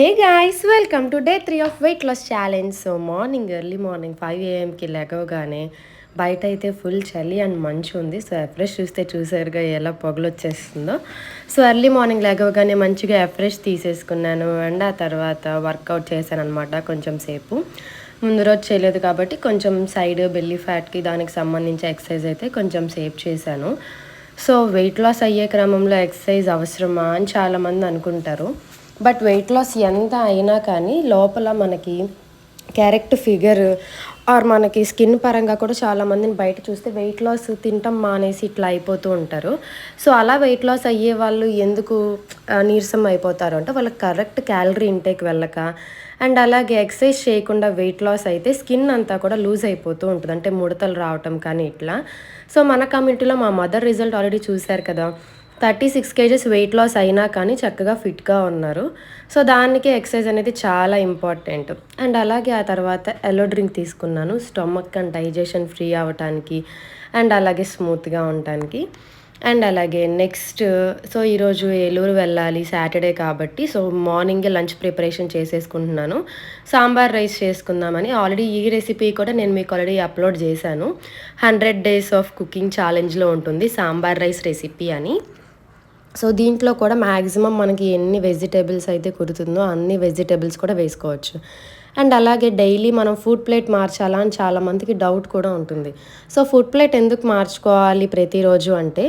Hey guys welcome to day three of weight loss challenge so morning early morning five ఏఎంకి లెగవగానే బయట అయితే full చలి and మంచు ఉంది. సో ఎఫ్రెష్ చూస్తే చూసారుగా ఎలా పొగలు వచ్చేస్తుందో. సో ఎర్లీ మార్నింగ్ లెగవగానే మంచిగా ఎఫ్రెష్ తీసేసుకున్నాను. అండ్ ఆ తర్వాత వర్కౌట్ చేశాను అనమాట కొంచెం సేపు. ముందు రోజు చేయలేదు కాబట్టి కొంచెం సైడ్ బెల్లీ ఫ్యాట్కి దానికి సంబంధించి ఎక్సర్సైజ్ అయితే కొంచెం సేపు చేశాను. సో వెయిట్ లాస్ అయ్యే క్రమంలో ఎక్సర్సైజ్ అవసరమా అని చాలామంది అనుకుంటారు. బట్ వెయిట్ లాస్ ఎంత అయినా కానీ లోపల మనకి క్యారెక్ట్ ఫిగర్ ఆర్ మనకి స్కిన్ పరంగా కూడా చాలామందిని బయట చూస్తే వెయిట్ లాస్ తింటాం మానేసి ఇట్లా అయిపోతూ ఉంటారు. సో అలా వెయిట్ లాస్ అయ్యే వాళ్ళు ఎందుకు నీరసం అయిపోతారు? అంటే వాళ్ళకి కరెక్ట్ క్యాలరీ ఇంటేక్ వెళ్ళక అండ్ అలాగే ఎక్సర్సైజ్ చేయకుండా వెయిట్ లాస్ అయితే స్కిన్ అంతా కూడా లూజ్ అయిపోతూ ఉంటుంది. అంటే ముడతలు రావటం కానీ ఇట్లా. సో మన కమ్యూనిటీలో మా మదర్ రిజల్ట్ ఆల్రెడీ చూశారు కదా. Thirty six kgs weight loss అయినా కానీ చక్కగా ఫిట్గా ఉన్నారు. సో దానికి ఎక్సర్సైజ్ అనేది చాలా ఇంపార్టెంట్. అండ్ అలాగే ఆ తర్వాత ఎల్లో డ్రింక్ తీసుకున్నాను. స్టమక్ అండ్ డైజెషన్ ఫ్రీ అవ్వటానికి అండ్ అలాగే స్మూత్గా ఉండటానికి. అండ్ అలాగే నెక్స్ట్ సో ఈరోజు ఏలూరు వెళ్ళాలి సాటర్డే కాబట్టి సో మార్నింగే లంచ్ ప్రిపరేషన్ చేసేసుకుంటున్నాను. సాంబార్ రైస్ చేసుకుందామని ఆల్రెడీ ఈ రెసిపీ కూడా నేను మీకు ఆల్రెడీ అప్లోడ్ చేశాను. హండ్రెడ్ డేస్ ఆఫ్ కుకింగ్ ఛాలెంజ్లో ఉంటుంది సాంబార్ రైస్ రెసిపీ అని. సో దీంట్లో కూడా మ్యాక్సిమం మనకి ఎన్ని వెజిటేబుల్స్ అయితే కుదురుతుందో అన్ని వెజిటేబుల్స్ కూడా వేసుకోవచ్చు. అండ్ అలాగే డైలీ మనం ఫుడ్ ప్లేట్ మార్చాలా అని చాలామందికి డౌట్ కూడా ఉంటుంది. సో ఫుడ్ ప్లేట్ ఎందుకు మార్చుకోవాలి ప్రతిరోజు అంటే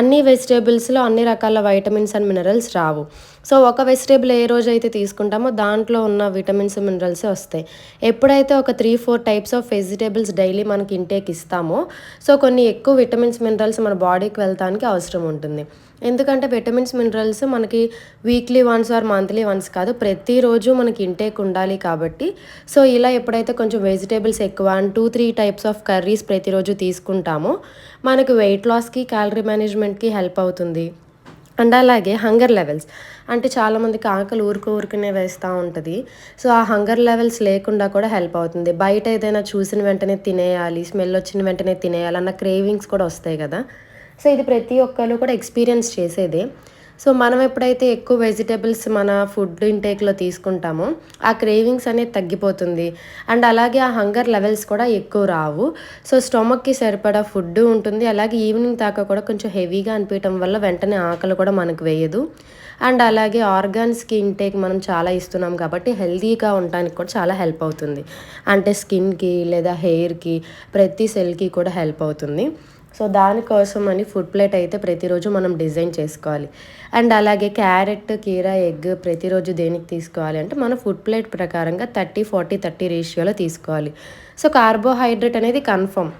అన్ని వెజిటేబుల్స్లో అన్ని రకాల వైటమిన్స్ అండ్ మినరల్స్ రావు. సో ఒక వెజిటేబుల్ ఏ రోజు అయితే తీసుకుంటామో దాంట్లో ఉన్న విటమిన్స్ మినరల్స్ వస్తాయి. ఎప్పుడైతే ఒక three four types of vegetables daily మనకి ఇంటేక్ ఇస్తామో సో కొన్ని ఎక్కువ విటమిన్స్ మినరల్స్ మన బాడీకి వెళ్తానికి అవసరం ఉంటుంది. ఎందుకంటే విటమిన్స్ మినరల్స్ మనకి weekly once or monthly once కాదు ప్రతిరోజు మనకి ఇంటేక్ ఉండాలి కాబట్టి సో ఇలా ఎప్పుడైతే కొంచెం వెజిటేబుల్స్ ఎక్కువ and two three types of curries ప్రతిరోజు తీసుకుంటామో మనకు వెయిట్ లాస్కి క్యాలరీ మేనేజ్మెంట్కి హెల్ప్ అవుతుంది. అండ్ అలాగే హంగర్ లెవెల్స్. అంటే చాలామందికి ఆకలి ఊరుకు ఊరుకునే వేస్తూ ఉంటుంది. సో ఆ హంగర్ లెవెల్స్ లేకుండా కూడా హెల్ప్ అవుతుంది. బయట ఏదైనా చూసిన వెంటనే తినేయాలి స్మెల్ వచ్చిన వెంటనే తినేయాలి అన్న క్రేవింగ్స్ కూడా వస్తాయి కదా. సో ఇది ప్రతి ఒక్కరు కూడా ఎక్స్పీరియన్స్ చేసేదే. సో మనం ఎప్పుడైతే ఎక్కువ వెజిటేబుల్స్ మన ఫుడ్ ఇంటేక్లో తీసుకుంటామో ఆ క్రేవింగ్స్ అనేది తగ్గిపోతుంది. అండ్ అలాగే ఆ హంగర్ లెవెల్స్ కూడా ఎక్కువ రావు. సో స్టొమక్కి సరిపడా ఫుడ్ ఉంటుంది. అలాగే ఈవినింగ్ దాకా కూడా కొంచెం హెవీగా అనిపించడం వల్ల వెంటనే ఆకలి కూడా మనకు వేయదు. అండ్ అలాగే ఆర్గాన్స్కి ఇంటేక్ మనం చాలా ఇస్తున్నాం కాబట్టి హెల్తీగా ఉండడానికి కూడా చాలా హెల్ప్ అవుతుంది. అంటే స్కిన్కి లేదా హెయిర్కి ప్రతి సెల్కి కూడా హెల్ప్ అవుతుంది. సో దానికోసం అని ఫుడ్ ప్లేట్ అయితే ప్రతిరోజు మనం డిజైన్ చేసుకోవాలి. అండ్ అలాగే క్యారెట్ కీరా ఎగ్ ప్రతిరోజు దేనికి తీసుకోవాలి అంటే మన ఫుడ్ ప్లేట్ ప్రకారంగా థర్టీ ఫార్టీ థర్టీ రేషియోలో తీసుకోవాలి. సో కార్బోహైడ్రేట్ అనేది కన్ఫర్మ్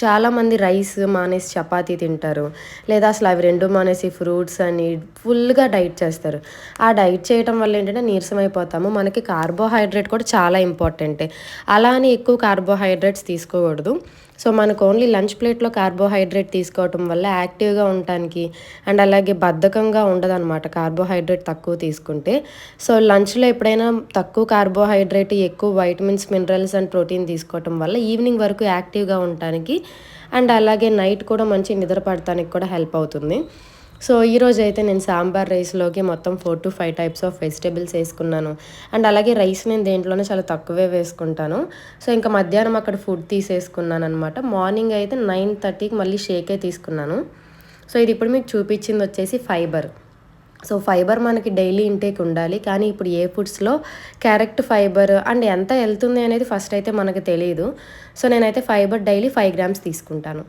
చాలామంది రైస్ మానేసి చపాతీ తింటారు. లేదా అసలు అవి రెండు మానేసి ఫ్రూట్స్ అని ఫుల్గా డైట్ చేస్తారు. ఆ డైట్ చేయడం వల్ల ఏంటంటే నీరసం అయిపోతాము మనకి కార్బోహైడ్రేట్ కూడా చాలా ఇంపార్టెంటే అలా అని ఎక్కువ కార్బోహైడ్రేట్స్ తీసుకోకూడదు. సో మనకు ఓన్లీ లంచ్ ప్లేట్లో కార్బోహైడ్రేట్ తీసుకోవటం వల్ల యాక్టివ్గా ఉండటానికి అండ్ అలాగే బద్ధకంగా ఉండదన్నమాట కార్బోహైడ్రేట్ తక్కువ తీసుకుంటే. సో లంచ్లో ఎప్పుడైనా తక్కువ కార్బోహైడ్రేట్ ఎక్కువ వైటమిన్స్ మినరల్స్ అండ్ ప్రోటీన్ తీసుకోవటం వల్ల ఈవినింగ్ వరకు యాక్టివ్గా ఉండటానికి అండ్ అలాగే నైట్ కూడా మంచి నిద్ర పడటానికి కూడా హెల్ప్ అవుతుంది. సో ఈరోజు అయితే నేను సాంబార్ రైస్లోకి మొత్తం four to five types of vegetables వేసుకున్నాను. అండ్ అలాగే రైస్ నేను దేంట్లోనే చాలా తక్కువే వేసుకుంటాను. సో ఇంకా మధ్యాహ్నం అక్కడ ఫుడ్ తీసేసుకున్నాను అనమాట మార్నింగ్ అయితే నైన్ థర్టీకి మళ్ళీ షేకే తీసుకున్నాను. సో ఇది ఇప్పుడు మీకు చూపించింది వచ్చేసి ఫైబర్ సో ఫైబర్ మనకి డైలీ ఇంటేక్ ఉండాలి. కానీ ఇప్పుడు ఏ ఫుడ్స్లో క్యారెక్ట్ ఫైబర్ అండ్ ఎంత వెళ్తుంది అనేది ఫస్ట్ అయితే మనకు తెలియదు సో నేనైతే ఫైబర్ డైలీ ఫైవ్ గ్రామ్స్ తీసుకుంటాను.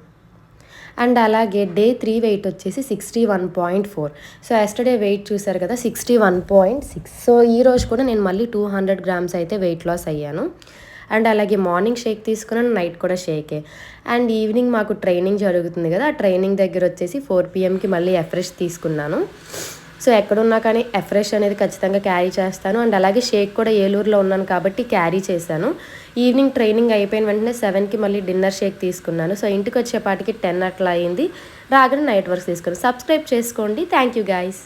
అండ్ అలాగే డే త్రీ వెయిట్ వచ్చేసి sixty one point four. So yesterday weight చూసారు కదా sixty one point six. So ఈ రోజు కూడా నేను మళ్ళీ టూ హండ్రెడ్ గ్రామ్స్ అయితే వెయిట్ లాస్ అయ్యాను. అండ్ అలాగే మార్నింగ్ షేక్ తీసుకున్నాను నైట్ కూడా షేకే. అండ్ ఈవినింగ్ మాకు ట్రైనింగ్ జరుగుతుంది కదా ఆ ట్రైనింగ్ దగ్గర వచ్చేసి ఫోర్ పిఎంకి మళ్ళీ ఎఫ్రెష్ తీసుకున్నాను. సో ఎక్కడున్నా కానీ ఎఫ్రెష్ అనేది ఖచ్చితంగా క్యారీ చేస్తాను. అండ్ అలాగే షేక్ కూడా ఏలూరులో ఉన్నాను కాబట్టి క్యారీ చేశాను. ఈవినింగ్ ట్రైనింగ్ అయిపోయిన వెంటనే సెవెన్కి మళ్ళీ డిన్నర్ షేక్ తీసుకున్నాను. సో ఇంటికి వచ్చేపాటికి టెన్ అట్లా అయింది. రాగానే నైట్ వర్క్ తీసుకున్నాను. సబ్స్క్రైబ్ చేసుకోండి. Thank you guys